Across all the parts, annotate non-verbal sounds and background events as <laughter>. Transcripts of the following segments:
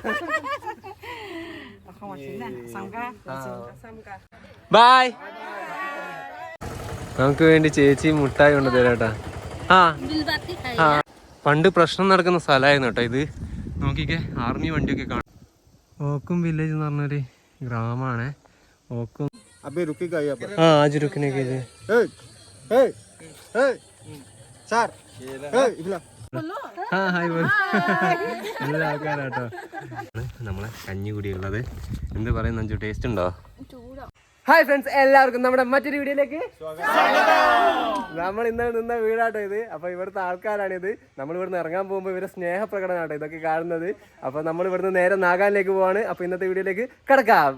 <laughs> Bye നമുക്ക് വേണ്ടി ചേച്ചി മുട്ടായി കൊണ്ട് തരാട്ടാ ആ. ആ. പണ്ട് പ്രശ്നം നടക്കുന്ന സ്ഥലമായിരുന്നു കേട്ടോ ഇത്. നോക്കിക്കേ ആർമി വണ്ടിയൊക്കെ കാണാം. ഓക്കും വില്ലേജ് എന്ന് പറഞ്ഞൊരു ഗ്രാമമാണ്. ഓക്കും ആ ആജ് ആ ഹായ് ബോൾ നല്ല ആൾക്കാരാട്ടോ. നമ്മളെ കഞ്ഞി കൂടി ഉള്ളത് എന്ത് പറയുന്ന അഞ്ചു ടേസ്റ്റ് ഉണ്ടോ? ഹായ് ഫ്രണ്ട്സ് എല്ലാവർക്കും നമ്മുടെ മറ്റൊരു വീഡിയോയിലേക്ക് നമ്മൾ ഇന്നലെ നിന്ന വീടാട്ടോ ഇത്. അപ്പൊ ഇവിടുത്തെ ആൾക്കാരാണ് ഇത്. നമ്മൾ ഇവിടുന്ന് ഇറങ്ങാൻ പോകുമ്പോൾ ഇവരെ സ്നേഹപ്രകടനാട്ടോ ഇതൊക്കെ കാണുന്നത്. അപ്പൊ നമ്മൾ ഇവിടുന്ന് നേരെ നാഗാലിലേക്ക് പോവാണ്. അപ്പൊ ഇന്നത്തെ വീഡിയോയിലേക്ക് കിടക്കാം.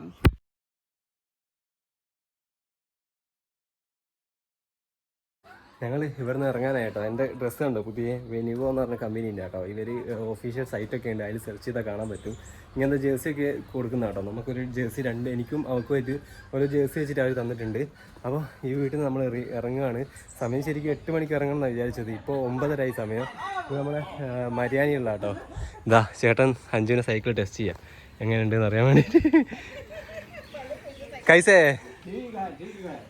ഞങ്ങൾ ഇവിടുന്ന് ഇറങ്ങാനായിട്ടോ. എന്റെ ഡ്രസ്സ് കണ്ടോ? പുതിയ വെനിവോ എന്ന് പറഞ്ഞ കമ്പനീന്റെ കേട്ടോ ഇവർ ഒഫീഷ്യൽ സൈറ്റൊക്കെ ഉണ്ട്. അതിൽ സെർച്ച് ചെയ്താൽ കാണാൻ പറ്റും. ഇങ്ങനത്തെ ജേഴ്സി ഒക്കെ കൊടുക്കുന്ന കേട്ടോ നമുക്കൊരു ജേഴ്സി രണ്ട് എനിക്കും അവൾക്കുമായിട്ട് ഓരോ ജേഴ്സി വെച്ചിട്ട് അവർ തന്നിട്ടുണ്ട്. അപ്പോൾ ഈ വീട്ടിൽ നിന്ന് നമ്മൾ ഇറങ്ങുകയാണ് സമയം ശരിക്കും എട്ട് മണിക്ക് ഇറങ്ങണം എന്നാണ് വിചാരിച്ചത്. ഇപ്പോൾ ഒമ്പതരായി സമയം. ഇത് നമ്മളെ മര്യാദയുള്ള കേട്ടോ ഇതാ ചേട്ടൻ അഞ്ചുവിനെ സൈക്കിൾ ടെസ്റ്റ് ചെയ്യാം. എങ്ങനെയുണ്ടെന്ന് അറിയാൻ വേണ്ടിയിട്ട് കൈസേ.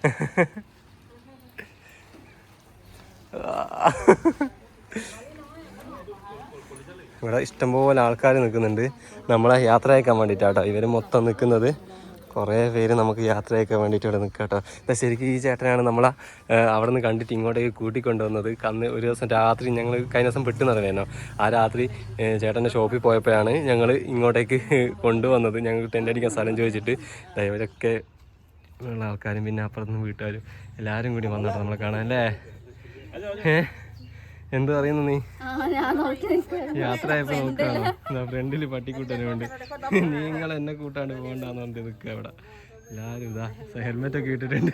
<laughs> ഇവിടെ ഇഷ്ടംപോലെ ആൾക്കാർ നിൽക്കുന്നുണ്ട്. നമ്മളെ യാത്ര അയക്കാൻ വേണ്ടിയിട്ടാട്ടോ ഇവർ മൊത്തം നിൽക്കുന്നത്. കുറേ പേര് നമുക്ക് യാത്ര അയക്കാൻ വേണ്ടിയിട്ട് ഇവിടെ നിൽക്കുക കേട്ടോ എന്നാൽ ശരിക്കും ഈ ചേട്ടനാണ് നമ്മളെ അവിടെ നിന്ന് കണ്ടിട്ട് ഇങ്ങോട്ടേക്ക് കൂട്ടിക്കൊണ്ടുവന്നത്. കന്ന് ഒരു ദിവസം രാത്രി ഞങ്ങൾ കഴിഞ്ഞ ദിവസം പെട്ടെന്ന് അറിയാനോ ആ രാത്രി ചേട്ടന്റെ ഷോപ്പിൽ പോയപ്പോഴാണ് ഞങ്ങൾ ഇങ്ങോട്ടേക്ക് കൊണ്ടുവന്നത്. ഞങ്ങൾ ടെന്റ് അടിക്കാൻ സ്ഥലം ചോദിച്ചിട്ട്. ഇവരൊക്കെ ഉള്ള ആൾക്കാരും പിന്നെ അപ്പുറത്തുനിന്ന് വീട്ടുകാരും എല്ലാവരും കൂടി വന്നിട്ട് നമ്മളെ കാണാൻ അല്ലേ? ഏഹ് എന്ത് പറയുന്നു നീ? യാത്ര ആയപ്പോ നോക്കാണ് ഫ്രണ്ടിൽ. പട്ടിക്കൂട്ടനുണ്ട് നിങ്ങൾ എന്നെ കൂട്ടാണ്ട് പോകണ്ടെന്ന് പറഞ്ഞിട്ട് നിൽക്കുക അവിടെ എല്ലാരും ഇതാ ഹെൽമെറ്റ് ഒക്കെ ഇട്ടിട്ടുണ്ട്.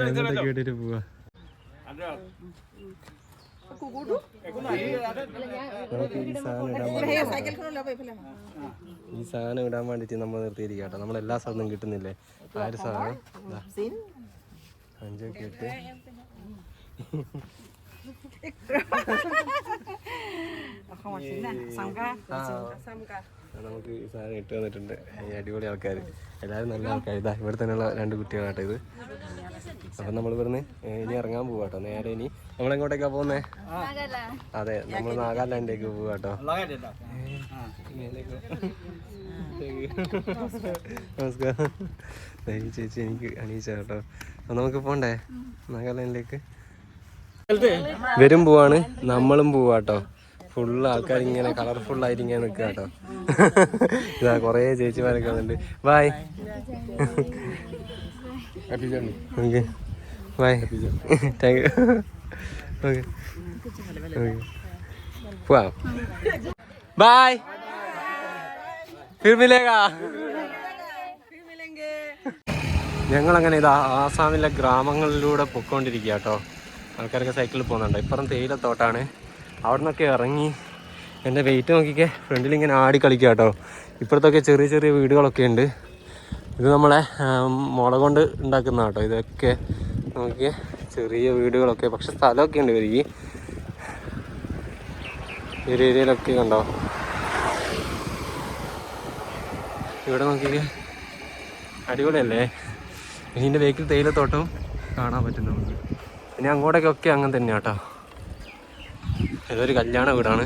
ഹെൽമെറ്റ് ഒക്കെ ഇട്ടിട്ട് പോവാ. ഈ സാധനം ഇടാൻ വേണ്ടിട്ട് നമ്മൾ നിർത്തിയിരിക്കുക കേട്ടോ നമ്മൾ എല്ലാ സാധനവും കിട്ടുന്നില്ലേ? ആ ഒരു സാധനം ഇതാ. അഞ്ചൊക്കെ ഇട്ട്. നമുക്ക് ഈ സാധനം ഇട്ട് വന്നിട്ടുണ്ട് അടിപൊളി ആൾക്കാർ എല്ലാവരും നല്ല ആൾക്കാർ ഇതാ ഇവിടെ തന്നെയുള്ള രണ്ട് കുട്ടികളാട്ടോ ഇത്. അപ്പം നമ്മൾ ഇവിടുന്ന് ഇനി ഇറങ്ങാൻ പോവാ കേട്ടോ നേരെ ഇനി നമ്മൾ എങ്ങോട്ടേക്കാ പോകുന്നേ അതെ നമ്മൾ നാഗാലാൻഡിലേക്ക് പോവാ കേട്ടോ നമസ്കാരം. ചേച്ചി എനിക്ക് അണീച്ച കേട്ടോ അപ്പം നമുക്ക് പോണ്ടേ? നാഗാലാൻഡിലേക്ക്? വരും പോവാണ് നമ്മളും പോവാട്ടോ ഫുള്ള് ആൾക്കാർ ഇങ്ങനെ കളർഫുൾ ആയിട്ട് ഇങ്ങനെ നിൽക്കുക കേട്ടോ ഇതാ കുറേ ചേച്ചിമാരൊക്കെ വന്നിട്ടുണ്ട്. Bye happy journey okay bye thank you okay okay പോവാം ബൈ ഫിർ ഞങ്ങൾ അങ്ങനെ ഇതാ ആസാമിലെ ഗ്രാമങ്ങളിലൂടെ പൊയ്ക്കൊണ്ടിരിക്കുക കേട്ടോ ആൾക്കാരൊക്കെ സൈക്കിളിൽ പോകുന്നുണ്ട് ഇപ്പുറം തേയിലത്തോട്ടാണ്. അവിടെ നിന്നൊക്കെ ഇറങ്ങി എന്റെ വെയിറ്റ് നോക്കിക്കെ. ഫ്രണ്ടിൽ ഇങ്ങനെ ആടി കളിക്കുക കേട്ടോ ഇപ്പുറത്തൊക്കെ ചെറിയ ചെറിയ വീടുകളൊക്കെ ഉണ്ട് ഇത് നമ്മളെ മുള കൊണ്ട് ഉണ്ടാക്കുന്ന കേട്ടോ. ഇതൊക്കെ നോക്കിയേ. ചെറിയ വീടുകളൊക്കെ പക്ഷെ സ്ഥലമൊക്കെ ഉണ്ട് ഇവർക്ക് ഈ ഒരു ഏരിയയിലൊക്കെ കണ്ടോ? ഇവിടെ നോക്കിക്കേ. അടിപൊളിയല്ലേ? ഇതിന്റെ ബേക്കിൽ തേയിലത്തോട്ടവും കാണാൻ പറ്റും നമുക്ക്. പിന്നെ അങ്ങോട്ടേക്കൊക്കെ അങ്ങനെ തന്നെയാട്ടോ ഇതൊരു കല്യാണ വീടാണ്.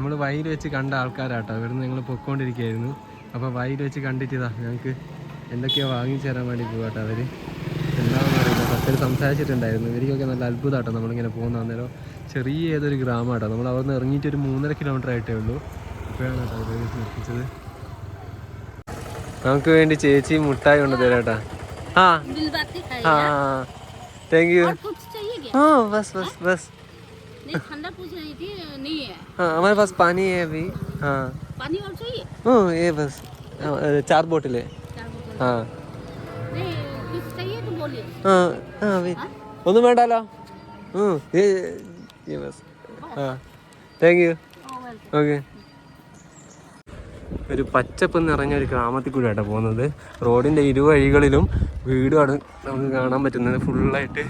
നമ്മൾ വഴിയിൽ വെച്ച് കണ്ട ആൾക്കാരാട്ടോ ഇവിടുന്ന് ഞങ്ങൾ പൊക്കോണ്ടിരിക്കുകയായിരുന്നു അപ്പോൾ വഴിയിൽ വെച്ച് കണ്ടിട്ടിതാ ഞങ്ങൾക്ക് എന്തൊക്കെയോ വാങ്ങിച്ചു തരാൻ വേണ്ടി പോകാട്ടോ അവർ എന്താണെന്ന് അറിയില്ല കുറച്ചൊരു സംസാരിച്ചിട്ടുണ്ടായിരുന്നു ഇവർക്കൊക്കെ നല്ല അത്ഭുതമാട്ടോ നമ്മളിങ്ങനെ പോകുന്ന അന്നേരം ചെറിയ ഏതൊരു ഗ്രാമമാട്ടോ നമ്മൾ അവിടെ നിന്ന് ഇറങ്ങിയിട്ട് ഒരു മൂന്നര കിലോമീറ്റർ ആയിട്ടേ ഉള്ളൂ ഇപ്പോഴാണ് കേട്ടോ ഇത് നിർത്തിച്ചത് നമുക്ക് വേണ്ടി ചേച്ചി മുട്ടായി കൊണ്ട് തരാട്ടാ ആ दिलबाती है ആ താങ്ക് യു और कुछ चाहिए क्या हाँ बस बस बस नहीं ठंडा पूछ रही थी नहीं है हाँ हमारे पास पानी है अभी हाँ पानी और चाहिए ओ ये बस हाँ, अ, चार बोतलें चार बोतल हाँ नहीं कुछ चाहिए तो बोलिए हाँ हाँ अभी ഒന്നും വേണ്ടല്ലോ ഉം, ये ये बस हाँ thank you Oh, welcome. Okay ഒരു പച്ചപ്പ് നിറഞ്ഞ ഒരു ഗ്രാമത്തിൽ കൂടിയാട്ടോ പോകുന്നത് റോഡിൻ്റെ ഇരുവഴികളിലും വീടുമാണ് നമുക്ക് കാണാൻ പറ്റുന്നത് ഫുള്ളായിട്ട്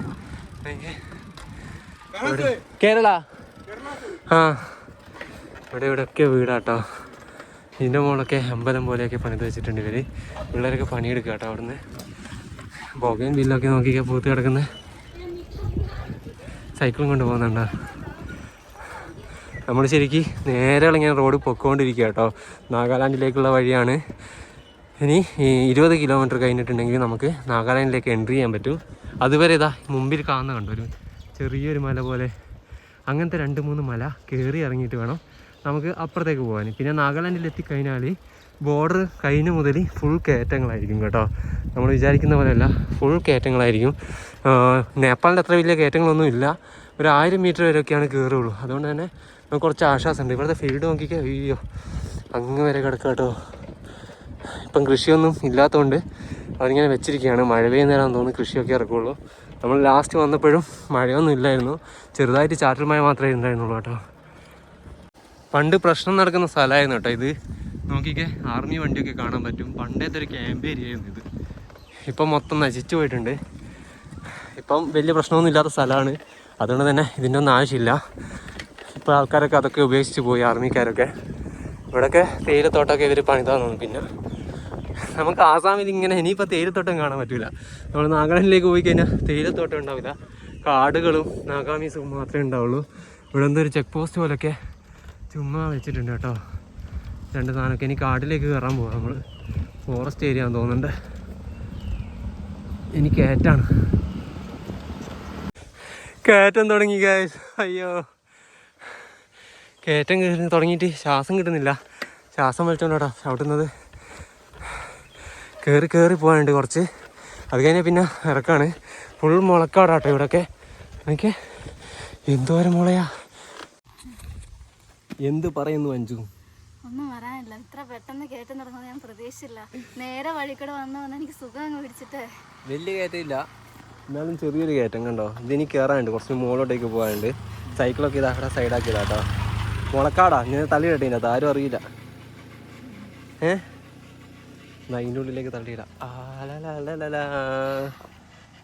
കേരള ആ ഇവിടെ ഇവിടെയൊക്കെ വീടാട്ടോ. ഇതിന്റെ മുകളൊക്കെ അമ്പലം പോലെയൊക്കെ പണിത് വെച്ചിട്ടുണ്ട് ഇവർ. പിള്ളേരൊക്കെ പണിയെടുക്കുക കേട്ടോ അവിടുന്ന്. ബോഗയും ബില്ലൊക്കെ നോക്കിയൊക്കെ പൂത്ത് കിടക്കുന്ന. സൈക്കിളും കൊണ്ട് പോകുന്നുണ്ടോ? നമ്മൾ ശരിക്ക് നേരെ ഇങ്ങനെ റോഡ് പൊക്കോണ്ടിരിക്കുക കേട്ടോ നാഗാലാൻഡിലേക്കുള്ള വഴിയാണ്. ഇനി ഇരുപത് കിലോമീറ്റർ കഴിഞ്ഞിട്ടുണ്ടെങ്കിൽ നമുക്ക് നാഗാലാൻഡിലേക്ക് എൻട്രി ചെയ്യാൻ പറ്റും. അതുവരെ ഇതാ മുമ്പിൽ കാണുന്ന കണ്ടു? ഒരു ചെറിയൊരു മല പോലെ. അങ്ങനത്തെ രണ്ട് മൂന്ന് മല കയറി ഇറങ്ങിയിട്ട് വേണം നമുക്ക് അപ്പുറത്തേക്ക് പോകാൻ പിന്നെ നാഗാലാൻഡിൽ എത്തിക്കഴിഞ്ഞാൽ ബോർഡർ കഴിഞ്ഞ മുതൽ ഫുൾ കയറ്റങ്ങളായിരിക്കും കേട്ടോ. നമ്മൾ വിചാരിക്കുന്ന പോലെയല്ല ഫുൾ കയറ്റങ്ങളായിരിക്കും. നേപ്പാളിന്റെ അത്ര വലിയ കയറ്റങ്ങളൊന്നും ഇല്ല. ഒരു ആയിരം മീറ്റർ വരെയൊക്കെയാണ് കയറുള്ളൂ അതുകൊണ്ട് തന്നെ നമുക്ക് കുറച്ച് ആശ്വാസമുണ്ട്. ഇവിടുത്തെ ഫീൽഡ് നോക്കിക്കോ അയ്യോ അങ്ങ് വരെ കിടക്കാം കേട്ടോ. ഇപ്പം കൃഷിയൊന്നും ഇല്ലാത്തതുകൊണ്ട് അവരിങ്ങനെ വെച്ചിരിക്കുകയാണ്. മഴ പെയ്യുന്നേരാന്ന് തോന്നുന്നു കൃഷിയൊക്കെ ഇറക്കുള്ളൂ. നമ്മൾ ലാസ്റ്റ് വന്നപ്പോഴും മഴയൊന്നും ഇല്ലായിരുന്നു. ചെറുതായിട്ട് ചാറ്റൽ മഴ മാത്രമേ ഉണ്ടായിരുന്നുള്ളൂ കേട്ടോ. പണ്ട് പ്രശ്നം നടക്കുന്ന സ്ഥലമായിരുന്നു കേട്ടോ ഇത്. നോക്കിക്കേ ആർമി വണ്ടിയൊക്കെ കാണാൻ പറ്റും. പണ്ടത്തെ ഒരു ക്യാമ്പ് ഏരിയ ആയിരുന്നു ഇത്. ഇപ്പം മൊത്തം നശിച്ചു പോയിട്ടുണ്ട്. ഇപ്പം വലിയ പ്രശ്നമൊന്നും ഇല്ലാത്ത സ്ഥലമാണ്. അതുകൊണ്ട് തന്നെ ഇതിന്റെ ഒന്നും ആവശ്യമില്ല. ഇപ്പോൾ ആൾക്കാരൊക്കെ അതൊക്കെ ഉപേക്ഷിച്ച് പോയി ആർമിക്കാരൊക്കെ. ഇവിടെയൊക്കെ തേയിലത്തോട്ടമൊക്കെ ഇവർ പണിതാന്ന് പിന്നെ. നമുക്ക് ആസാമിൽ ഇങ്ങനെ ഇനിയിപ്പോൾ തേയിലത്തോട്ടം കാണാൻ പറ്റില്ല നമ്മൾ നാഗാലാൻഡിലേക്ക് പോയി കഴിഞ്ഞാൽ തേയിലത്തോട്ടം ഉണ്ടാവില്ല. കാടുകളും നാഗാമീസും മാത്രമേ ഉണ്ടാവുള്ളൂ. ഇവിടെ എന്തൊരു ചെക്ക് പോസ്റ്റ് പോലൊക്കെ ചുമ്മാ വെച്ചിട്ടുണ്ട് കേട്ടോ. രണ്ട് സാധനമൊക്കെ. ഇനി കാട്ടിലേക്ക് കയറാൻ പോകാം നമ്മൾ ഫോറസ്റ്റ് ഏരിയ ആണെന്ന് തോന്നുന്നുണ്ട്. ഇനി കയറ്റാണ്. കയറ്റം തുടങ്ങി ഗായസ് അയ്യോ. കയറ്റം കയറി തുടങ്ങിയിട്ട് ശ്വാസം കിട്ടുന്നില്ല. ശ്വാസം വലിച്ചോണ്ടോടാ ചവിട്ടുന്നത്. കയറി കയറി പോകാനുണ്ട് കുറച്ച്. അത് കഴിഞ്ഞാൽ പിന്നെ ഇറക്കാണ്. ഫുൾ മുളക്കാടാട്ടോ ഇവിടെയൊക്കെ എനിക്ക് എന്തോരം മുളയാ. എന്ത് പറയുന്നു അഞ്ചു ഒന്നും പറയാനില്ല. ഇത്ര പെട്ടെന്ന് കയറ്റം തുടങ്ങുന്നത് ഞാൻ പ്രതീക്ഷിച്ചില്ല. നേരെ വഴിക്കൂടെ വന്ന് വന്ന് എനിക്ക് സുഖം അങ്ങ് പിടിച്ചിട്ട്. വലിയ കയറ്റമില്ല. എന്നാലും ചെറിയൊരു കയറ്റം കണ്ടോ? ഇതിനി കയറാനുണ്ട് കുറച്ച് മുകളിലോട്ടേക്ക് പോകാനുണ്ട്. സൈക്കിളൊക്കെ ഇതാക്കട സൈഡാക്കി ഇതാട്ടോ കേട്ടോ മുളക്കാടാ. ഞാൻ തള്ളിയിടട്ടെ ഇതിനകത്ത്. ആരും അറിയില്ല. ഏ? അതിന്റെ ഉള്ളിലേക്ക് തള്ളിയിടാം.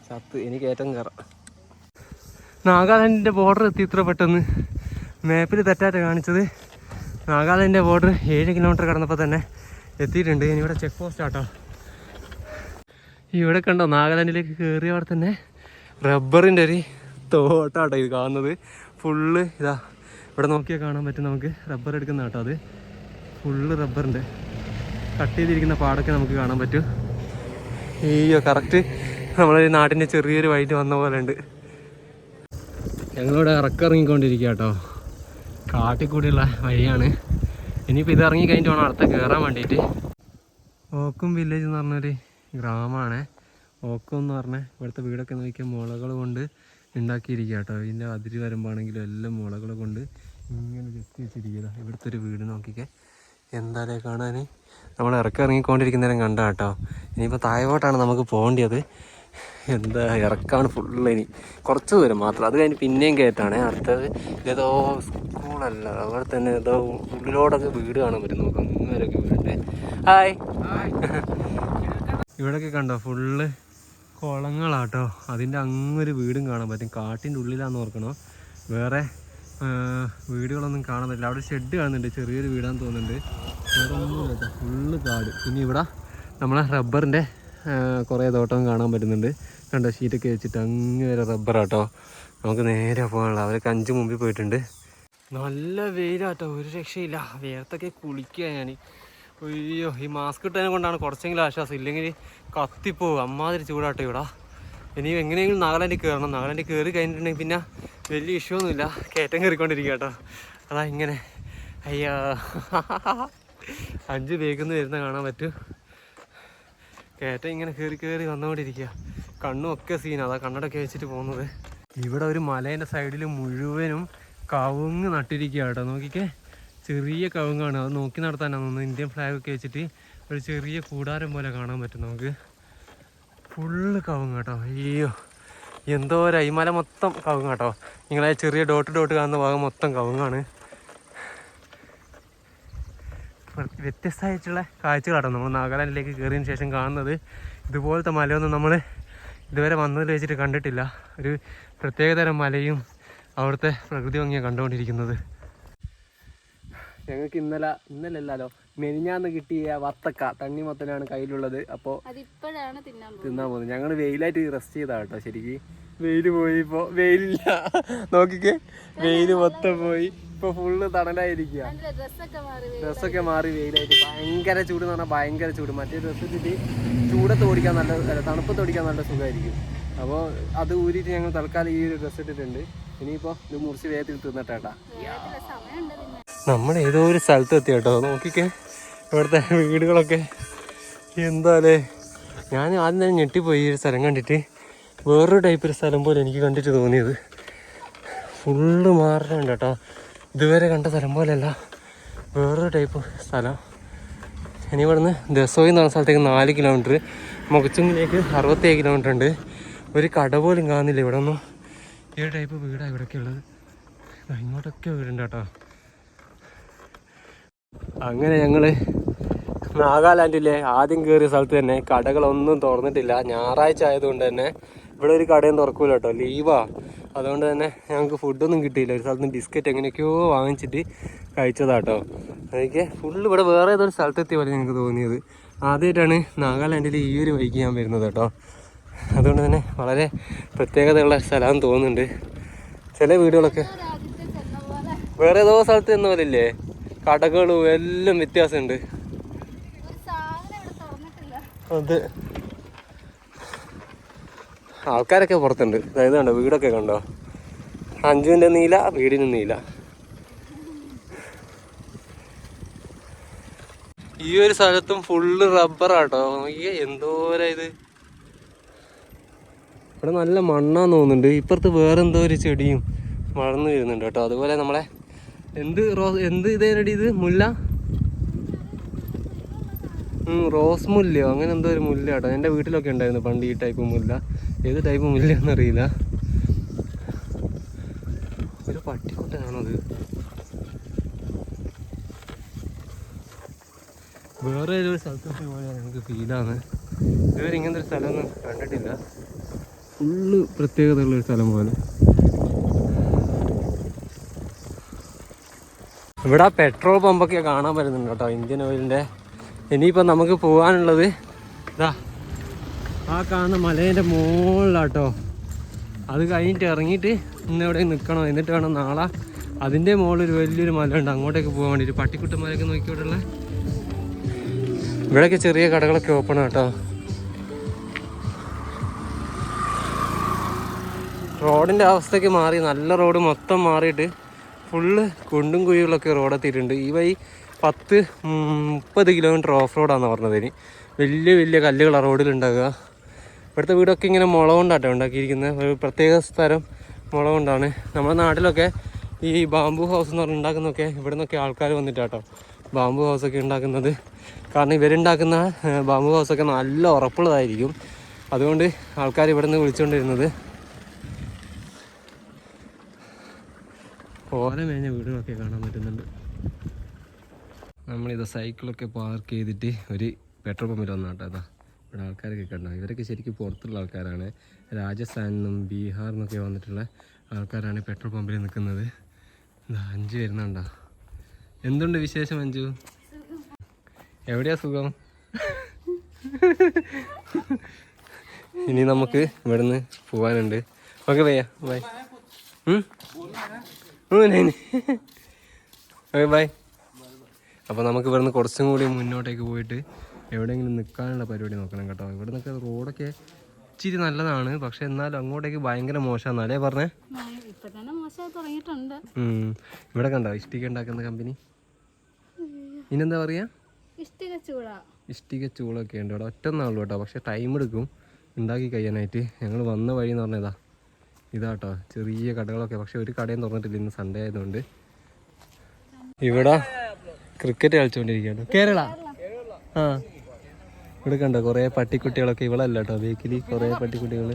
ചത്ത്. എനിക്ക് ഏറ്റവും കയറാം നാഗാലാൻഡിന്റെ ബോർഡർ എത്തി ഇത്ര പെട്ടെന്ന്. മാപ്പിൽ തെറ്റായിട്ട് കാണിച്ചത്. നാഗാലാൻഡിന്റെ ബോർഡർ ഏഴ് കിലോമീറ്റർ കടന്നപ്പോൾ തന്നെ എത്തിയിട്ടുണ്ട്. ഇനി ഇവിടെ ചെക്ക് പോസ്റ്റ് ആട്ടോ. ഇവിടെ കണ്ടോ നാഗാലാൻഡിലേക്ക് കയറിയ അവിടെ തന്നെ റബ്ബറിന്റെ ഒരു തോട്ടാട്ടോ ഇത് കാണുന്നത്. ഫുള്ള് ഇതാ ഇവിടെ നോക്കിയാൽ കാണാൻ പറ്റും നമുക്ക്. റബ്ബർ എടുക്കുന്ന കേട്ടോ അത്. ഫുള്ള് റബ്ബറിന്റെ കട്ട് ചെയ്തിരിക്കുന്ന പാടൊക്കെ നമുക്ക് കാണാൻ പറ്റും. അയ്യോ കറക്റ്റ് നമ്മളെ ഈ നാട്ടിന്റെ ചെറിയൊരു വഴിറ്റ് വന്ന പോലെ ഉണ്ട്. ഞങ്ങളിവിടെ ഇറക്കിറങ്ങിക്കൊണ്ടിരിക്കുക കേട്ടോ. കാട്ടിൽ കൂടിയുള്ള വഴിയാണ്. ഇനിയിപ്പോൾ ഇത് ഇറങ്ങി കഴിഞ്ഞിട്ട് വേണം അടുത്ത കയറാൻ വേണ്ടിയിട്ട്. ഓക്കും വില്ലേജ് എന്ന് പറഞ്ഞൊരു ഗ്രാമമാണ്. ഓക്കം എന്ന് പറഞ്ഞാൽ ഇവിടുത്തെ വീടൊക്കെ നോക്കിയാൽ മുളകൾ കൊണ്ട് ഉണ്ടാക്കിയിരിക്കുക കേട്ടോ ഇതിന്റെ അതിര് വരുമ്പോഴാണെങ്കിലും എല്ലാം മുളകൾ കൊണ്ട് ഇങ്ങനെ ജസ്റ്റ് വെച്ചിരിക്കുക ഇവിടുത്തെ ഒരു വീട് നോക്കിക്കേ. എന്തായാലും കാണാൻ നമ്മൾ ഇറക്കി ഇറങ്ങിക്കൊണ്ടിരിക്കുന്നേരം കണ്ട കേട്ടോ ഇനിയിപ്പോൾ താഴോട്ടാണ് നമുക്ക് പോകേണ്ടത്. എന്താ ഇറക്കാണ് ഫുള്ള് ഇനി. കുറച്ച് ദൂരം മാത്രം. അത് കഴിഞ്ഞ് പിന്നെയും കയറ്റാണ് അടുത്തത് ഏതോ സ്കൂളല്ല. അവിടെ തന്നെ ഏതോ ഉള്ളിലോടൊക്കെ വീട് കാണാൻ പറ്റും. നമുക്ക് അങ്ങനെയൊക്കെ വീടുണ്ട് ഹായ് ഇവിടെയൊക്കെ കണ്ടോ ഫുള്ള് കുളങ്ങളാട്ടോ. അതിന്റെ അങ്ങൊരു വീടും കാണാൻ പറ്റും. കാട്ടിന്റെ ഉള്ളിലാണെന്ന് ഓർക്കണോ? വേറെ വീടുകളൊന്നും കാണാൻ പറ്റില്ല. അവിടെ ഷെഡ് കാണുന്നുണ്ട്. ചെറിയൊരു വീടാന്ന് തോന്നുന്നുണ്ട്. വേറെ ഒന്നും ഫുള്ള് കാട്. ഇനി ഇവിടെ നമ്മളെ റബ്ബറിന്റെ കുറേ തോട്ടം കാണാൻ പറ്റുന്നുണ്ട്. കണ്ടോ ഷീറ്റൊക്കെ വെച്ചിട്ട് അങ്ങ് വരെ റബ്ബറാട്ടോ നമുക്ക് നേരെ പോകാനുള്ള. അവരൊക്കെ അഞ്ച് മുമ്പിൽ പോയിട്ടുണ്ട്. നല്ല വെയിലാട്ടോ. ഒരു രക്ഷയില്ല. വേർത്തൊക്കെ കുളിക്കുക ഞാൻ അയ്യോ ഈ മാസ്ക് ഇട്ടതിനെ കൊണ്ടാണ് കുറച്ചെങ്കിലും ആശ്വാസം. ഇല്ലെങ്കിൽ കത്തിപ്പോവും. അമ്മാതിരി ചൂടാട്ടോ ഇവിടെ. ഇനി എങ്ങനെയെങ്കിലും നാഗാലാൻഡിൽ കയറണം. നാഗാലാൻഡിൽ കയറി കഴിഞ്ഞിട്ടുണ്ടെങ്കിൽ പിന്നെ വലിയ ഇഷ്യൂ ഒന്നുമില്ല. കയറ്റം കയറിക്കൊണ്ടിരിക്കുക കേട്ടോ. അതാ ഇങ്ങനെ. അയ്യോ. അഞ്ച് വേഗം വരുന്ന കാണാൻ പറ്റും. കയറ്റം ഇങ്ങനെ കയറി കയറി വന്നുകൊണ്ടിരിക്കുക കണ്ണും ഒക്കെ സീൻ അതാ കണ്ണടൊക്കെ വെച്ചിട്ട് പോകുന്നത്. ഇവിടെ ഒരു മലേന്റെ സൈഡിൽ മുഴുവനും കവുങ്ങ് നട്ടിരിക്കുക കേട്ടോ. നോക്കിക്കേ. ചെറിയ കവുങ്ങാണ്. അത് നോക്കി നടത്താനാണ് തോന്നുന്നത്. ഇന്ത്യൻ ഫ്ലാഗ് ഒക്കെ വെച്ചിട്ട് ഒരു ചെറിയ കൂടാരം പോലെ കാണാൻ പറ്റും നമുക്ക്. ഫുള്ള് കവുങ്ങ് കേട്ടോ. അയ്യോ. എന്തോ ഒരു അയ്മല മൊത്തം കവുങ്ങ് കേട്ടോ. നിങ്ങളെ ചെറിയ ഡോട്ട് ഡോട്ട് കാണുന്ന ഭാഗം മൊത്തം കവുങ്ങാണ്. വ്യത്യസ്തമായിട്ടുള്ള കാഴ്ചകളാണ് നമ്മൾ നാഗാലാൻഡിലേക്ക് കയറിയതിന് ശേഷം കാണുന്നത്. ഇതുപോലത്തെ മലയൊന്നും നമ്മൾ ഇതുവരെ വന്നതിൽ വെച്ചിട്ട് കണ്ടിട്ടില്ല. ഒരു പ്രത്യേകതരം മലയും അവിടുത്തെ പ്രകൃതി ഭംഗിയാണ് കണ്ടുകൊണ്ടിരിക്കുന്നത്. ഞങ്ങൾക്ക് ഇന്നലെ ഇന്നലെ അല്ലല്ലോ മെനിഞ്ഞാന്ന് കിട്ടിയ വത്തക്ക തണ്ണിമത്തനാണ് കയ്യിലുള്ളത്. അപ്പോൾ തിന്നാൻ പോകുന്നത്. ഞങ്ങൾ വെയിലായിട്ട് റെസ്റ്റ് ചെയ്താ കേട്ടോ ശരിക്ക്. വെയിൽ പോയി ഇപ്പൊ. വെയിലില്ല. നോക്കിക്കേ. വെയിൽ മൊത്തം പോയി. ഇപ്പൊ ഫുള്ള് തണലായിരിക്കുക ഡ്രസ്സൊക്കെ മാറി വെയിലായിട്ട് ഭയങ്കര ചൂട് എന്ന് പറഞ്ഞാൽ ഭയങ്കര ചൂട്. മറ്റേ ഡ്രസ്സ് ഇട്ടിട്ട് ചൂടത്ത് ഓടിക്കാൻ നല്ല അല്ല തണുപ്പത്ത് ഓടിക്കാൻ നല്ല സുഖമായിരിക്കും അപ്പോൾ അത് ഊരിയിട്ട് ഞങ്ങൾ തൽക്കാലം ഈ ഒരു ഡ്രസ്സ് ഇട്ടിട്ടുണ്ട്. ഇനിയിപ്പോൾ ഇത് മുറിച്ച് വേഗത്തിൽ തിന്നിട്ടേട്ടാ. നമ്മൾ ഏതോ ഒരു സ്ഥലത്ത് എത്തി കേട്ടോ നോക്കിക്കേ. ഇവിടുത്തെ വീടുകളൊക്കെ എന്താ അല്ലേ ഞാൻ ആദ്യം തന്നെ ഞെട്ടിപ്പോയി ഈ ഒരു സ്ഥലം കണ്ടിട്ട്. വേറൊരു ടൈപ്പ് ഒരു സ്ഥലം പോലെ എനിക്ക് കണ്ടിട്ട് തോന്നിയത്. ഫുള്ള് മാറുന്നുണ്ട് കേട്ടോ. ഇതുവരെ കണ്ട സ്ഥലം പോലെയല്ല. വേറൊരു ടൈപ്പ് സ്ഥലം. ഇനി ഇവിടുന്ന് ദസോയി എന്ന് പറഞ്ഞ സ്ഥലത്തേക്ക് നാല് കിലോമീറ്റർ മുഖച്ചുങ്ങിലേക്ക് അറുപത്തേഴ് കിലോമീറ്റർ ഉണ്ട്. ഒരു കട പോലും കാണുന്നില്ല ഇവിടെ ഒന്നും ഈ ടൈപ്പ് വീടാണ് ഇവിടെയൊക്കെ ഉള്ളത്. ഇങ്ങോട്ടൊക്കെ വീടുണ്ട് കേട്ടോ. അങ്ങനെ ഞങ്ങൾ നാഗാലാൻഡിലെ ആദ്യം കയറിയ സ്ഥലത്ത് തന്നെ കടകളൊന്നും തുറന്നിട്ടില്ല. ഞായറാഴ്ച ആയതുകൊണ്ട് തന്നെ ഇവിടെ ഒരു കടയും തുറക്കൂല കേട്ടോ. ലീവാ അതുകൊണ്ട് തന്നെ ഞങ്ങൾക്ക് ഫുഡൊന്നും കിട്ടിയില്ല. ഒരു സ്ഥലത്ത് ബിസ്ക്കറ്റ് എങ്ങനെയൊക്കെയോ വാങ്ങിച്ചിട്ട് കഴിച്ചതാട്ടോ അതൊക്കെ ഫുള്ള് ഇവിടെ വേറെ ഏതൊരു സ്ഥലത്തെത്തിയ പോലെ ഞങ്ങൾക്ക് തോന്നിയത്. ആദ്യമായിട്ടാണ് നാഗാലാൻഡിൽ ഈ ഒരു വൈക്ക് ഞാൻ വരുന്നത് കേട്ടോ. അതുകൊണ്ട് തന്നെ വളരെ പ്രത്യേകതയുള്ള സ്ഥലമാണെന്ന് തോന്നുന്നുണ്ട്. ചില വീടുകളൊക്കെ വേറെ ഏതോ സ്ഥലത്ത് എന്ന പോലെ ഇല്ലേ? കടകളും എല്ലാം വ്യത്യാസമുണ്ട്. അത്. ആൾക്കാരൊക്കെ പുറത്തുണ്ട്. അതായത് കണ്ടോ വീടൊക്കെ കണ്ടോ? അഞ്ചുവിന്റെ നീല വീടിന് നീല. ഈ ഒരു സ്ഥലത്തും ഫുള്ള് റബ്ബറാട്ടോ എന്തോരാ ഇത്. ഇവിടെ നല്ല മണ്ണാന്ന് തോന്നുന്നുണ്ട്. ഇപ്പുറത്ത് വേറെ എന്തോ ഒരു ചെടിയും വളർന്നു വരുന്നുണ്ട് കേട്ടോ. അതുപോലെ നമ്മളെ എന്ത് റോസ് എന്ത് ഇതേനടി ഇത്? മുല്ല? റോസ് മുല്ലയോ? അങ്ങനെ എന്തോ ഒരു മുല്ല കേട്ടോ. എന്റെ വീട്ടിലൊക്കെ ഉണ്ടായിരുന്നു പണ്ട് ഈ ടൈപ്പ് മുല്ല. ഏത് ടൈപ്പ് മുല്ലയെന്നറിയില്ല ഒരു പട്ടിക്കുട്ടനാണത്. വേറെ ഏതൊരു സ്ഥലത്തൊക്കെ പോയാൽ നമുക്ക് ഫീലാണ് ഇതുവരെ ഇങ്ങനത്തെ ഒരു സ്ഥലമൊന്നും കണ്ടിട്ടില്ല. ഫുള്ള് പ്രത്യേകതയുള്ള ഒരു സ്ഥലം പോലെ. ഇവിടെ പെട്രോൾ പമ്പൊക്കെ കാണാൻ പറ്റുന്നുണ്ട് കേട്ടോ ഇന്ത്യൻ ഓയിലിന്റെ. ഇനിയിപ്പോൾ നമുക്ക് പോകാനുള്ളത് ഇതാ ആ കാണുന്ന മലേന്റെ മുകളിലാട്ടോ അത് കഴിഞ്ഞിട്ട് ഇറങ്ങിയിട്ട് ഇന്ന് എവിടെ നിൽക്കണം എന്നിട്ട് വേണം നാളെ അതിന്റെ മുകളിൽ വലിയൊരു മലയുണ്ട്. അങ്ങോട്ടേക്ക് പോകാൻ വേണ്ടിയിട്ട് പട്ടിക്കുട്ടന്മാരൊക്കെ നോക്കിയിട്ടുള്ള ഇവിടെയൊക്കെ ചെറിയ കടകളൊക്കെ ഓപ്പൺ കേട്ടോ റോഡിന്റെ അവസ്ഥയ്ക്ക് മാറി. നല്ല റോഡ് മൊത്തം മാറിയിട്ട് ഫുള്ള് കുണ്ടും കുഴികളൊക്കെ റോഡെത്തിയിട്ടുണ്ട് ഈ വഴി പത്ത് മുപ്പത് കിലോമീറ്റർ ഓഫ് റോഡാണെന്ന് പറഞ്ഞത് ഇനി. വലിയ വലിയ കല്ലുകളാണ് റോഡിലുണ്ടാകുക ഇവിടുത്തെ വീടൊക്കെ ഇങ്ങനെ മുള കൊണ്ടാട്ടോ ഉണ്ടാക്കിയിരിക്കുന്നത്. ഒരു പ്രത്യേക സ്ഥലം മുള കൊണ്ടാണ് നമ്മുടെ നാട്ടിലൊക്കെ ഈ ബാംബു ഹൗസ് എന്ന് പറഞ്ഞ് ഉണ്ടാക്കുന്നൊക്കെ ഇവിടെ നിന്നൊക്കെ ആൾക്കാർ വന്നിട്ടാട്ടോ ബാംബു ഹൗസൊക്കെ ഉണ്ടാക്കുന്നത്. കാരണം ഇവരുണ്ടാക്കുന്ന ബാമ്പു ബാംബു ഹൗസൊക്കെ നല്ല ഉറപ്പുള്ളതായിരിക്കും. അതുകൊണ്ട് ആൾക്കാർ ഇവിടെ നിന്ന് വിളിച്ചുകൊണ്ടിരുന്നത് ഓല മേഞ്ഞ വീടുകളൊക്കെ കാണാൻ പറ്റുന്നുണ്ട്. നമ്മളിത് സൈക്കിളൊക്കെ പാർക്ക് ചെയ്തിട്ട് ഒരു പെട്രോൾ പമ്പിൽ വന്നാട്ടോ അതാ ഇവിടെ ആൾക്കാരൊക്കെ കണ്ടോ ഇവരൊക്കെ ശരിക്കും പുറത്തുള്ള ആൾക്കാരാണ്. രാജസ്ഥാനിൽ നിന്നും ബീഹാറിൽ നിന്നൊക്കെ വന്നിട്ടുള്ള ആൾക്കാരാണ് പെട്രോൾ പമ്പിൽ നിൽക്കുന്നത്. അഞ്ച് വരുന്നുണ്ടോ? എന്തുണ്ട് വിശേഷം അഞ്ചു എവിടെയാ സുഖം? ഇനി നമുക്ക് ഇവിടുന്ന് പോവാനുണ്ട്. ഓക്കെ ഭയ്യ ബൈ. Okay bye. അപ്പോൾ നമുക്ക് ഇവിടുന്ന് കുറച്ചും കൂടി മുന്നോട്ടേക്ക് പോയിട്ട് എവിടെയെങ്കിലും നിൽക്കാനുള്ള പരിപാടി നോക്കണം കേട്ടോ. ഇവിടെ നിന്നൊക്കെ റോഡൊക്കെ ഇച്ചിരി നല്ലതാണ്. പക്ഷെ എന്നാലും അങ്ങോട്ടേക്ക് ഭയങ്കര മോശമാണ് അല്ലേ പറഞ്ഞേ. ഇവിടെ കണ്ടോ ഇഷ്ടിക ഉണ്ടാക്കുന്ന കമ്പനി? ഇനെന്താ പറയാ? ഇഷ്ടിക ചൂള ഇഷ്ടിക ചൂളൊക്കെ ഉണ്ട്. ഇവിടെ ഒറ്റ നാളുള്ളൂ കേട്ടോ. പക്ഷെ ടൈം എടുക്കും. ഉണ്ടാക്കി കഴിയാനായിട്ട്. ഞങ്ങൾ വന്ന വഴി എന്ന് പറഞ്ഞതാ. ഇതാട്ടോ ചെറിയ കടകളൊക്കെ. പക്ഷെ ഒരു കടയും തുറന്നിട്ടില്ല. ഇന്ന് സൺഡേ ആയതുകൊണ്ട്. ഇവിടെ ക്രിക്കറ്റ് കളിച്ചുകൊണ്ടിരിക്കുകയാണ്. കേരള. ആ. ഇവിടെ കണ്ടോ കുറേ പട്ടിക്കുട്ടികളൊക്കെ. ഇവിടെ അല്ല കേട്ടോ ബേക്കിലി കുറേ പട്ടിക്കുട്ടികൾ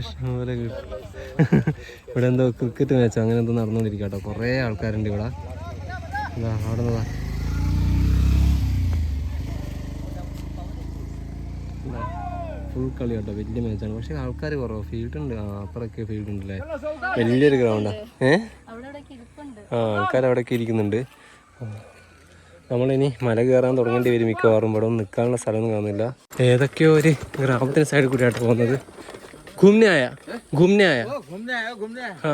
ഇഷ്ടംപോലെ കിട്ടും ഇവിടെ എന്തോ ക്രിക്കറ്റ് മാച്ചോ അങ്ങനെ എന്തോ നടന്നുകൊണ്ടിരിക്കുക കേട്ടോ. കുറേ ആൾക്കാരുണ്ട് ഇവിടെ. അവിടെ നിന്നതാ. ഫുൾ കളി കേട്ടോ വലിയ മാച്ചാണ് പക്ഷെ ആൾക്കാർ കുറവ്. ഫീൽഡ് ഉണ്ട്. ആ അപ്പുറമൊക്കെ ഫീൽഡ് ഉണ്ടല്ലേ വലിയൊരു ഗ്രൗണ്ടാണ് ഏഹ് ആ ആൾക്കാർ അവിടെയൊക്കെ ഇരിക്കുന്നുണ്ട്. നമ്മളിനി മല കയറാൻ തുടങ്ങേണ്ടി വരും മിക്കവാറും ഇവിടെ ഒന്നും നിൽക്കാനുള്ള സ്ഥലമൊന്നും കാണുന്നില്ല ഏതൊക്കെയോ ഒരു ഗ്രാമത്തിന് സൈഡിൽ കൂടിയായിട്ട് പോകുന്നത് ഗുംനയായ ഗുംനയായ घूमने आया घूमने आया ആ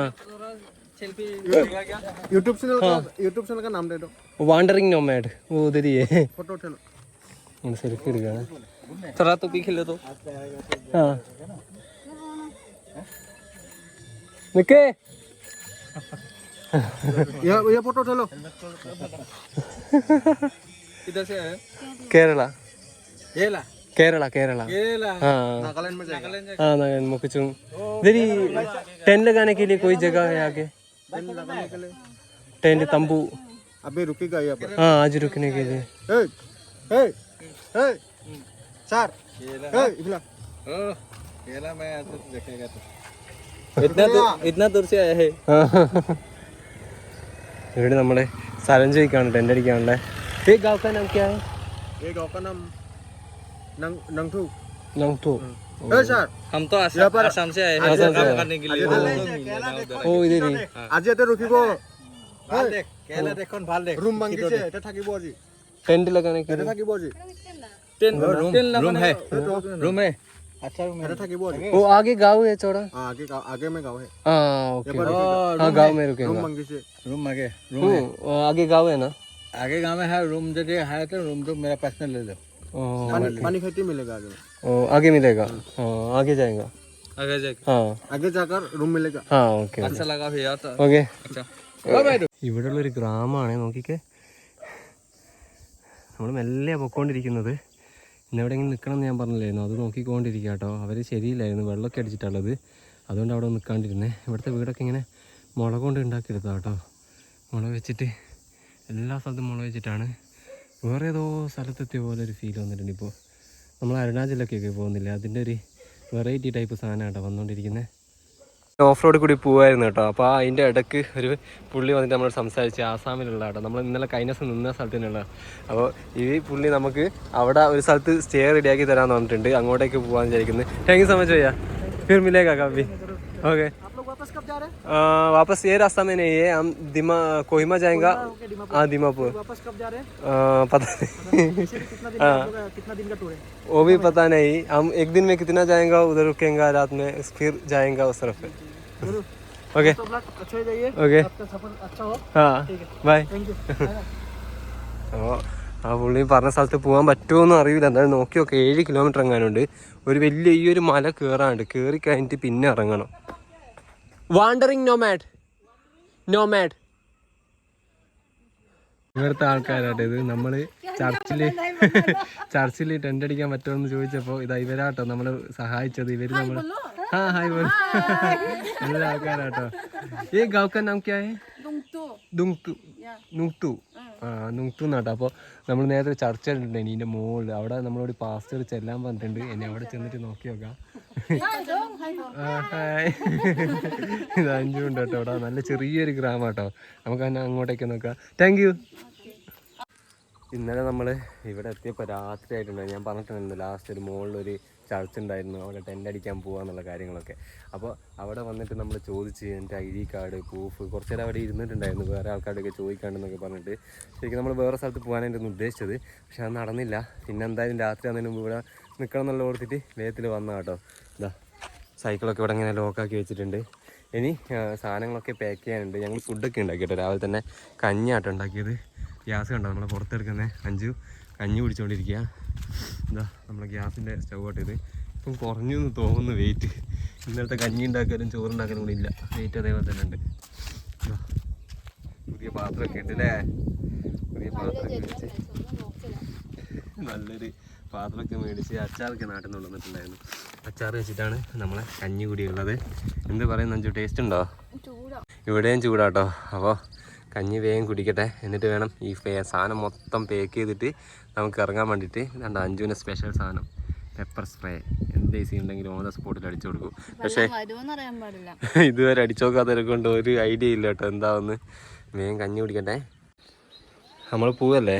यूट्यूब चैनल का यूट्यूब चैनल का नाम दे दो വാണ്ടറിങ് നോമാഡ് ഓ ഉദരിയേ फोटो चलो സെൽഫി എടുക്കുകയാണ് थोड़ा तो पी खेलो तो हाँ നിക്കേ ये ये फोटो चलो इधर से है കേരള केला കേരള കേരള केला हाँ नागालैंड में जाएगा हाँ नारायण मुकुचुंग इधर ही टेंट लगाने के लिए कोई जगह है आगे टेंट लगाने के लिए टेंट तंबू अभी रुकेगा यहाँ पर हाँ आज रुकने के लिए ए ए ए सर ए इबला ओ केला मैं तो देखेगा तो इतना दूर इतना दूर से आया है ഇവിടെ നമ്മളെ സ്ഥലം ചോദിക്കാണ് ടെൻ്റ് അടിക്കാനുള്ള ഈ ഗാവ്ക്കാൻ നമുക്ക് ये गाँव का नाम नंग नंगथू നങ്ടു ए सर हम तो आसाम यहाँ पर आसाम से आए आसाम हैं से काम आए। करने के लिए ഓ ഇതേ आज ये तो रुकिबो ভাল দেখ কেলা দেখুন ভাল দেখ रूम मांगी से এটা থাকিব আজি टेंट लगाने के এটা लिए থাকিব আজি टेन रूम रूम है रूम है अच्छा वो अच्छा, वो आगे? गाँव है चौड़ा। हाँ, आगे गाँव आगे में गाँव है। हाँ ओके। हाँ, हाँ गाँव में रुके रूम मांगी से। रूम आगे रूम हम्म, आगे गाँव है ना? आगे गाँव में है रूम जो है तो रूम तो मेरा पर्सनल ले लो। पानी खेती मिलेगा आगे आगे मिलेगा? हाँ आगे जाएगा? आगे जाकर हाँ। आगे जाकर रूम मिलेगा। हाँ ओके। अच्छा लगा भैया तो। ओके। अच्छा। ഇവിടെയുള്ള ഒരു ഗ്രാമമാണ് നോക്കിക്കേ നമ്മൾ മെല്ലെ പൊക്കോണ്ടിരിക്കുന്നത് ഇന്ന് എവിടെയെങ്കിലും നിൽക്കണം എന്ന് ഞാൻ പറഞ്ഞില്ലായിരുന്നു? അത് നോക്കിക്കൊണ്ടിരിക്കുക കേട്ടോ. അവർ ശരിയില്ലായിരുന്നു. വെള്ളമൊക്കെ അടിച്ചിട്ടുള്ളത് അതുകൊണ്ട് അവിടെ നിൽക്കാണ്ടിരുന്നേ ഇവിടുത്തെ വീടൊക്കെ ഇങ്ങനെ മുളക് കൊണ്ട് ഉണ്ടാക്കിയെടുത്താ കേട്ടോ. മുളക് വെച്ചിട്ട് എല്ലാ സ്ഥലത്തും മുളക് വെച്ചിട്ടാണ്. വേറെ ഏതോ സ്ഥലത്തെത്തിയ പോലെ ഒരു ഫീൽ വന്നിട്ടുണ്ട് ഇപ്പോൾ നമ്മൾ അരുണാചലൊക്കെയൊക്കെ പോകുന്നില്ല? അതിന്റെ ഒരു വെറൈറ്റി ടൈപ്പ് സാധനമാണ് കേട്ടോ വന്നുകൊണ്ടിരിക്കുന്നത് ഓഫ് റോഡ് കൂടി പോവായിരുന്നു കേട്ടോ അപ്പോൾ ആ അതിൻ്റെ ഇടയ്ക്ക് ഒരു പുള്ളി വന്നിട്ട് നമ്മൾ സംസാരിച്ച് ആസാമിലുള്ള കേട്ടോ നമ്മൾ ഇന്നലെ കഴിഞ്ഞ ദിവസം നിന്ന സ്ഥലത്തിനുള്ള അപ്പോൾ ഈ പുള്ളി നമുക്ക് അവിടെ ഒരു സ്ഥലത്ത് സ്റ്റേ റെഡിയാക്കി തരാമെന്ന് പറഞ്ഞിട്ടുണ്ട് അങ്ങോട്ടേക്ക് പോകാമെന്ന് വിചാരിക്കുന്നത് താങ്ക് യു സോ മച്ച് भैया फिर मिलेगा कभी ओके आप लोग वापस कब जा रहे हैं आ, वापस ये रास्ता में नहीं है हम दिमा कोहिमा जाएगा हाँ दिमापुर वापस कब जा रहे हैं आ, पता नहीं कितना दिन हाँ कितना दिन का टूर है वो भी पता नहीं हम एक दिन में कितना जाएगा उधर रुकेंगे रात में फिर जाएगा उस तरफ पे ओके ഓക്കെ <laughs> ആ പുള്ളി പറഞ്ഞ സ്ഥലത്ത് പോകാൻ പറ്റുമോന്നും അറിയില്ല. എന്തായാലും നോക്കി നോക്കി ഏഴ് കിലോമീറ്റർ എങ്ങാനുണ്ട്. ഒരു വലിയ ഈ ഒരു മല കയറാനുണ്ട് കയറി കഴിഞ്ഞിട്ട് പിന്നെ ഇറങ്ങണം. വാണ്ടറിങ് നോമാഡ് നോമാഡ് ഇവിടുത്തെ ആൾക്കാരാട്ടോ ഇത്. നമ്മൾ ചർച്ചിൽ <laughs> ചർച്ചിൽ ടെന്റ് അടിക്കാൻ പറ്റുമെന്ന് ചോദിച്ചപ്പോൾ ഇതാ ഇവരാട്ടോ നമ്മളെ സഹായിച്ചത്. ഇവർ നമ്മൾ ആ ഹായ് ബോൾ നല്ല ആൾക്കാരാട്ടോ. ഈ ഗൗക്കൻ നമുക്ക് ദുങ്തു നുങ്തു ആ നൂട്ടു എന്നാട്ടോ. അപ്പോൾ നമ്മൾ നേരത്തെ ചർച്ച ചെയ്തിട്ടുണ്ട് ഇതിന്റെ മുകളിൽ അവിടെ നമ്മളോട് പാസ്റ്റർ ചെല്ലാൻ പറഞ്ഞിട്ടുണ്ട്. എന്നെ അവിടെ ചെന്നിട്ട് നോക്കി നോക്കാം. അഞ്ചു ഉണ്ട് കേട്ടോ അവിടെ നല്ല ചെറിയൊരു ഗ്രാമം കേട്ടോ നമുക്ക് തന്നെ അങ്ങോട്ടേക്ക് നോക്കാം. താങ്ക് യു ഇന്നലെ നമ്മൾ ഇവിടെ എത്തിയപ്പോൾ രാത്രി ആയിട്ടുണ്ട് ഞാൻ പറഞ്ഞിട്ടുണ്ടായിരുന്നു ലാസ്റ്റ് ഒരു മുകളിലൊരു ചർച്ച് ഉണ്ടായിരുന്നു അവിടെ ടെന്റ് അടിക്കാൻ പോകാന്നുള്ള കാര്യങ്ങളൊക്കെ. അപ്പോൾ അവിടെ വന്നിട്ട് നമ്മൾ ചോദിച്ച് എന്റെ ഐ ഡി കാർഡ് പ്രൂഫ് കുറച്ച് നേരം അവിടെ ഇരുന്നിട്ടുണ്ടായിരുന്നു. വേറെ ആൾക്കാരുടെയൊക്കെ ചോദിക്കാണ്ടെന്നൊക്കെ പറഞ്ഞിട്ട്. ശരിക്കും നമ്മൾ വേറെ സ്ഥലത്ത് പോകാനായിരുന്നു ഉദ്ദേശിച്ചത്. പക്ഷെ അത് നടന്നില്ല. പിന്നെ എന്തായാലും രാത്രി ആകുന്നതിന് മുമ്പ് ഇവിടെ നിൽക്കണം എന്നുള്ള ഓർത്തിട്ട് വേഗത്തിൽ വന്ന കേട്ടോ. ഇതാ സൈക്കിളൊക്കെ ഇവിടെ ഇങ്ങനെ ലോക്കാക്കി വെച്ചിട്ടുണ്ട്. ഇനി സാധനങ്ങളൊക്കെ പാക്ക് ചെയ്യാനുണ്ട്. ഞങ്ങൾ ഫുഡൊക്കെ ഉണ്ടാക്കി കേട്ടോ. രാവിലെ തന്നെ കഞ്ഞാട്ടോ ഉണ്ടാക്കിയത്. ഗ്യാസ് കണ്ടോ? നമ്മൾ പുറത്തെടുക്കുന്നത് അഞ്ചു കഞ്ഞി കുടിച്ചുകൊണ്ടിരിക്കുക എന്താ നമ്മളെ ഗ്യാസിന്റെ സ്റ്റവ് ആട്ട് ഇത്. ഇപ്പം കുറഞ്ഞു എന്ന് തോന്നുന്നു വെയിറ്റ് ഇന്നലത്തെ കഞ്ഞി ഉണ്ടാക്കാനും ചോറുണ്ടാക്കാനും കൂടി ഇല്ല. വെയിറ്റ് അതേപോലെ തന്നെ ഉണ്ട്. പുതിയ പാത്രമൊക്കെ ഉണ്ട് അല്ലേ? പുതിയ പാത്രമൊക്കെ വെച്ച് നല്ലൊരു പാത്രമൊക്കെ മേടിച്ച് അച്ചാറൊക്കെ നാട്ടിൽ നിന്ന് കൊണ്ടുവന്നിട്ടുണ്ടായിരുന്നു. അച്ചാർ വെച്ചിട്ടാണ് നമ്മളെ കഞ്ഞി കൂടിയുള്ളത്. എന്ത് പറയുന്നു അഞ്ചു ടേസ്റ്റ് ഉണ്ടോ? ഇവിടെയും ചൂടാട്ടോ. അപ്പോൾ കഞ്ഞി വേഗം കുടിക്കട്ടെ. എന്നിട്ട് വേണം ഈ സാധനം മൊത്തം പേക്ക് ചെയ്തിട്ട് നമുക്ക് ഇറങ്ങാൻ വേണ്ടിയിട്ട് രണ്ട് അഞ്ചുവിന്റെ സ്പെഷ്യൽ സാധനം. പെപ്പർ സ്പ്രേ എന്ത് ഈസി ഉണ്ടെങ്കിലും ഓൺ ദ സ്പോട്ടിൽ അടിച്ചു കൊടുക്കും. പക്ഷേ <laughs> ഇതുവരെ അടിച്ചു നോക്കാത്തവരെ കൊണ്ട് ഒരു ഐഡിയ ഇല്ല കേട്ടോ. എന്താവെന്ന് വേഗം കഞ്ഞി കുടിക്കട്ടെ. നമ്മൾ പോവല്ലേ?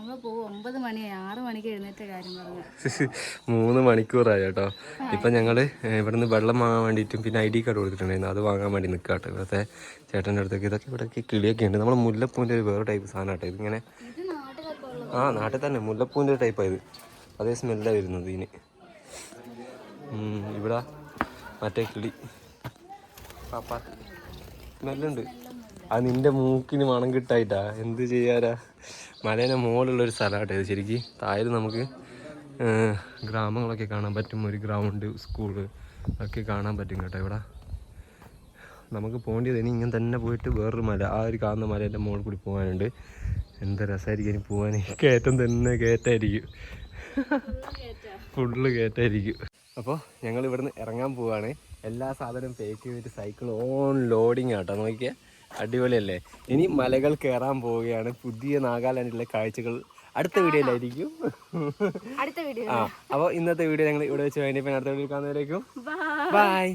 നമ്മൾ പോകും. ഒമ്പത് മണി ആറ് മണിക്ക് എഴുന്നേറ്റ കാര്യം പറഞ്ഞു. മൂന്ന് മണിക്കൂറായി കേട്ടോ. ഇപ്പം ഞങ്ങൾ ഇവിടുന്ന് വെള്ളം വാങ്ങാൻ വേണ്ടിയിട്ടും പിന്നെ ഐ ഡി കാർഡ് കൊടുത്തിട്ടുണ്ടായിരുന്നു. അത് വാങ്ങാൻ വേണ്ടി നിൽക്കുക കേട്ടോ. ഇവിടുത്തെ ചേട്ടന്റെ അടുത്തേക്ക് ഇതൊക്കെ ഇവിടെയൊക്കെ കിളിയൊക്കെ ഉണ്ട്. നമ്മൾ മുല്ലപ്പൂവിന്റെ ഒരു വേറെ ടൈപ്പ് സാധനം കേട്ടോ. ഇതിങ്ങനെ ആ നാട്ടിൽ തന്നെ മുല്ലപ്പൂവിന്റെ ഒരു ടൈപ്പാണ് ഇത്. അതേ സ്മെല്ലാണ് വരുന്നത് ഇതിന്. ഉം, ഇവിടെ മറ്റേ കിളി. പാപ്പാ സ്മെല്ലുണ്ട് അത് നിന്റെ മൂക്കിന് മണം കിട്ടായിട്ടാ. എന്ത് ചെയ്യാരാ മലേനെ മുകളിലുള്ള ഒരു സ്ഥലമാട്ടെ ഇത് ശരിക്കും. താഴെ നമുക്ക് ഗ്രാമങ്ങളൊക്കെ കാണാൻ പറ്റും. ഒരു ഗ്രൗണ്ട് സ്കൂൾ ഒക്കെ കാണാൻ പറ്റും കേട്ടോ ഇവിടെ. നമുക്ക് പോകേണ്ടത് ഇനി ഇങ്ങനെ തന്നെ പോയിട്ട് വേറൊരു മല ആ ഒരു കാണുന്ന മലേന്റെ മുകളിൽ കൂടി പോകാനുണ്ട്. എന്താ രസമായിരിക്കും ഇനി പോകാൻ. കയറ്റം തന്നെ കയറ്റായിരിക്കും. ഫുള്ള് കയറ്റായിരിക്കും. അപ്പോൾ ഞങ്ങൾ ഇവിടുന്ന് ഇറങ്ങാൻ പോവുകയാണ് എല്ലാ സാധനവും പേക്ക് ചെയ്തിട്ട് സൈക്കിൾ ഓൺ ലോഡിങ് ആട്ടോ. നോക്കിയാൽ അടിപൊളിയല്ലേ? ഇനി മലകൾ കയറാൻ പോവുകയാണ്. പുതിയ നാഗാലാൻഡിലെ കാഴ്ചകൾ അടുത്ത വീഡിയോയിലായിരിക്കും. അടുത്ത വീഡിയോ ആ അപ്പോൾ ഇന്നത്തെ വീഡിയോ ഞങ്ങൾ ഇവിടെ വെച്ച് കഴിഞ്ഞപ്പോൾ അടുത്ത വീഡിയോ കാണുന്നവരേക്കും. ബൈ